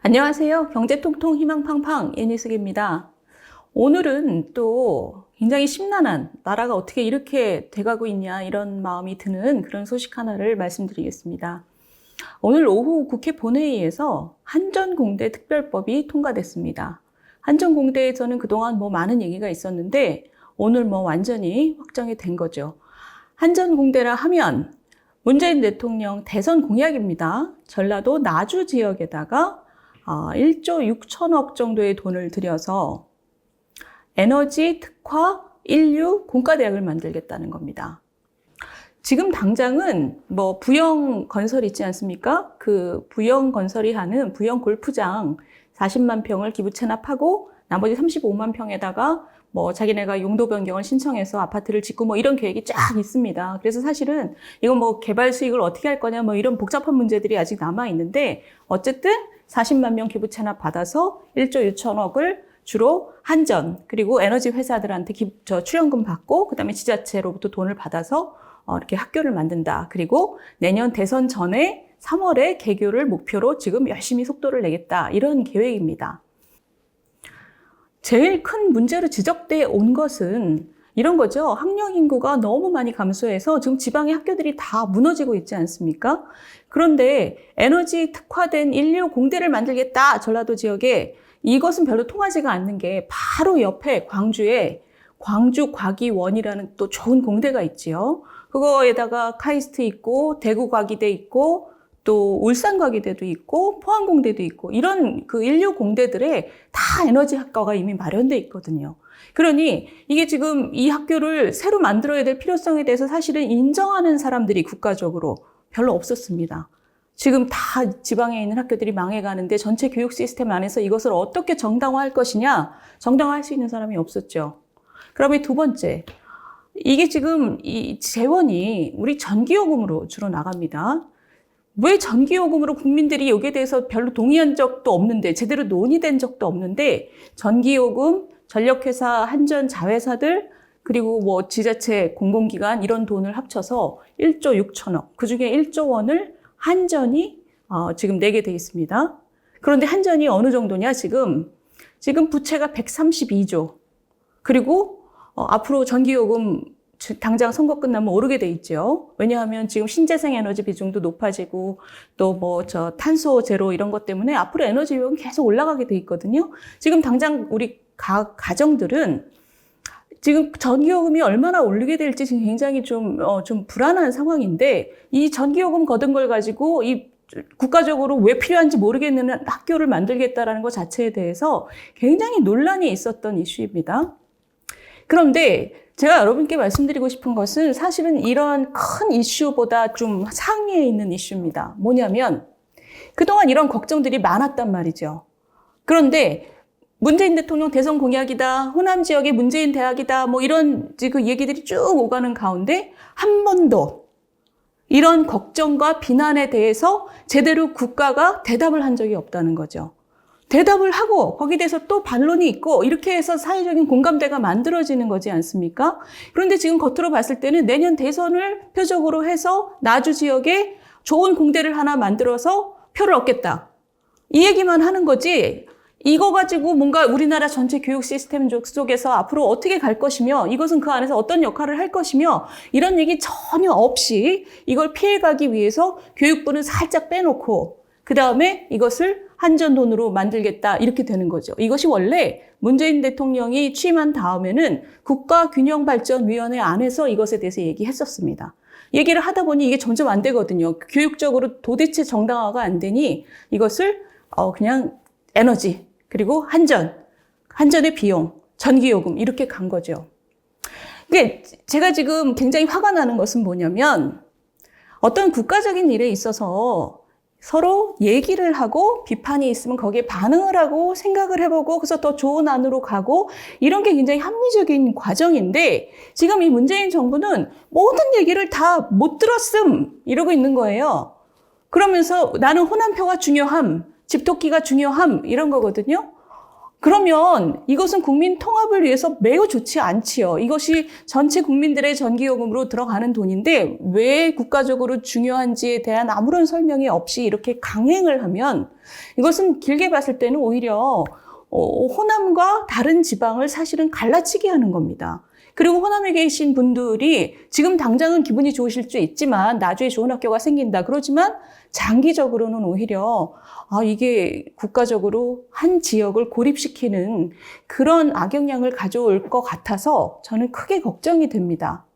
안녕하세요. 경제통통 희망팡팡 예니숙입니다. 오늘은 또 굉장히 심란한 나라가 어떻게 이렇게 돼가고 있냐 이런 마음이 드는 그런 소식 하나를 말씀드리겠습니다. 오늘 오후 국회 본회의에서 한전공대 특별법이 통과됐습니다. 한전공대에서는 그동안 뭐 많은 얘기가 있었는데 오늘 뭐 완전히 확정이 된 거죠. 한전공대라 하면 문재인 대통령 대선 공약입니다. 전라도 나주 지역에다가 1조 6천억 정도의 돈을 들여서 에너지 특화 인류 공과대학을 만들겠다는 겁니다. 지금 당장은 뭐 부영 건설 있지 않습니까? 그 부영 건설이 하는 부영 골프장 40만 평을 기부 체납하고 나머지 35만 평에다가 뭐 자기네가 용도 변경을 신청해서 아파트를 짓고 뭐 이런 계획이 쫙 있습니다. 그래서 사실은 이건 뭐 개발 수익을 어떻게 할 거냐 뭐 이런 복잡한 문제들이 아직 남아 있는데 어쨌든 40만 명 기부 체납 받아서 1조 6천억을 주로 한전 그리고 에너지 회사들한테 기, 저 출연금 받고 그다음에 지자체로부터 돈을 받아서 어, 이렇게 학교를 만든다. 그리고 내년 대선 전에 3월에 개교를 목표로 지금 열심히 속도를 내겠다. 이런 계획입니다. 제일 큰 문제로 지적돼 온 것은 이런 거죠. 학령 인구가 너무 많이 감소해서 지금 지방의 학교들이 다 무너지고 있지 않습니까? 그런데 에너지 특화된 인류 공대를 만들겠다. 전라도 지역에 이것은 별로 통하지가 않는 게 바로 옆에 광주에 광주 과기원이라는 또 좋은 공대가 있지요. 그거에다가 카이스트 있고 대구 과기대 있고 또 울산 과기대도 있고 포항 공대도 있고 이런 그 인류 공대들에 다 에너지 학과가 이미 마련돼 있거든요. 그러니 이게 지금 이 학교를 새로 만들어야 될 필요성에 대해서 사실은 인정하는 사람들이 국가적으로 별로 없었습니다. 지금 다 지방에 있는 학교들이 망해가는데 전체 교육 시스템 안에서 이것을 어떻게 정당화할 것이냐 정당화할 수 있는 사람이 없었죠. 그러면 두 번째 이게 지금 이 재원이 우리 전기요금으로 주로 나갑니다. 왜 전기요금으로 국민들이 여기에 대해서 별로 동의한 적도 없는데 제대로 논의된 적도 없는데 전기요금, 전력회사, 한전 자회사들 그리고 뭐 지자체 공공기관 이런 돈을 합쳐서 1조 6천억 그 중에 1조 원을 한전이 어, 지금 내게 돼 있습니다. 그런데 한전이 어느 정도냐 지금 지금 부채가 132조 그리고 어, 앞으로 전기요금 당장 선거 끝나면 오르게 돼 있죠. 왜냐하면 지금 신재생 에너지 비중도 높아지고 또 뭐 저 탄소 제로 이런 것 때문에 앞으로 에너지 비용이 계속 올라가게 돼 있거든요. 지금 당장 우리 가, 가정들은 지금 전기요금이 얼마나 오르게 될지 지금 굉장히 좀, 어, 좀 불안한 상황인데 이 전기요금 거둔 걸 가지고 이 국가적으로 왜 필요한지 모르겠는 학교를 만들겠다라는 것 자체에 대해서 굉장히 논란이 있었던 이슈입니다. 그런데 제가 여러분께 말씀드리고 싶은 것은 사실은 이런 큰 이슈보다 좀 상위에 있는 이슈입니다. 뭐냐면 그동안 이런 걱정들이 많았단 말이죠. 그런데 문재인 대통령 대선 공약이다, 호남 지역의 문재인 대학이다, 뭐 이런 그 얘기들이 쭉 오가는 가운데 한 번도 이런 걱정과 비난에 대해서 제대로 국가가 대답을 한 적이 없다는 거죠. 대답을 하고 거기에 대해서 또 반론이 있고 이렇게 해서 사회적인 공감대가 만들어지는 거지 않습니까? 그런데 지금 겉으로 봤을 때는 내년 대선을 표적으로 해서 나주 지역에 좋은 공대를 하나 만들어서 표를 얻겠다. 이 얘기만 하는 거지 이거 가지고 뭔가 우리나라 전체 교육 시스템 속에서 앞으로 어떻게 갈 것이며 이것은 그 안에서 어떤 역할을 할 것이며 이런 얘기 전혀 없이 이걸 피해가기 위해서 교육부는 살짝 빼놓고 그 다음에 이것을 한전 돈으로 만들겠다 이렇게 되는 거죠. 이것이 원래 문재인 대통령이 취임한 다음에는 국가균형발전위원회 안에서 이것에 대해서 얘기했었습니다. 얘기를 하다 보니 이게 점점 안 되거든요. 교육적으로 도대체 정당화가 안 되니 이것을 어 그냥 에너지 그리고 한전, 한전의 비용, 전기요금 이렇게 간 거죠. 이게 제가 지금 굉장히 화가 나는 것은 뭐냐면 어떤 국가적인 일에 있어서 서로 얘기를 하고 비판이 있으면 거기에 반응을 하고 생각을 해보고 그래서 더 좋은 안으로 가고 이런 게 굉장히 합리적인 과정인데 지금 이 문재인 정부는 모든 얘기를 다 못 들었음 이러고 있는 거예요. 그러면서 나는 호남표가 중요함, 집토끼가 중요함 이런 거거든요. 그러면 이것은 국민 통합을 위해서 매우 좋지 않지요. 이것이 전체 국민들의 전기요금으로 들어가는 돈인데 왜 국가적으로 중요한지에 대한 아무런 설명이 없이 이렇게 강행을 하면 이것은 길게 봤을 때는 오히려 어, 호남과 다른 지방을 사실은 갈라치기 하는 겁니다. 그리고 호남에 계신 분들이 지금 당장은 기분이 좋으실 수 있지만 나중에 좋은 학교가 생긴다. 그러지만 장기적으로는 오히려 아, 이게 국가적으로 한 지역을 고립시키는 그런 악영향을 가져올 것 같아서 저는 크게 걱정이 됩니다.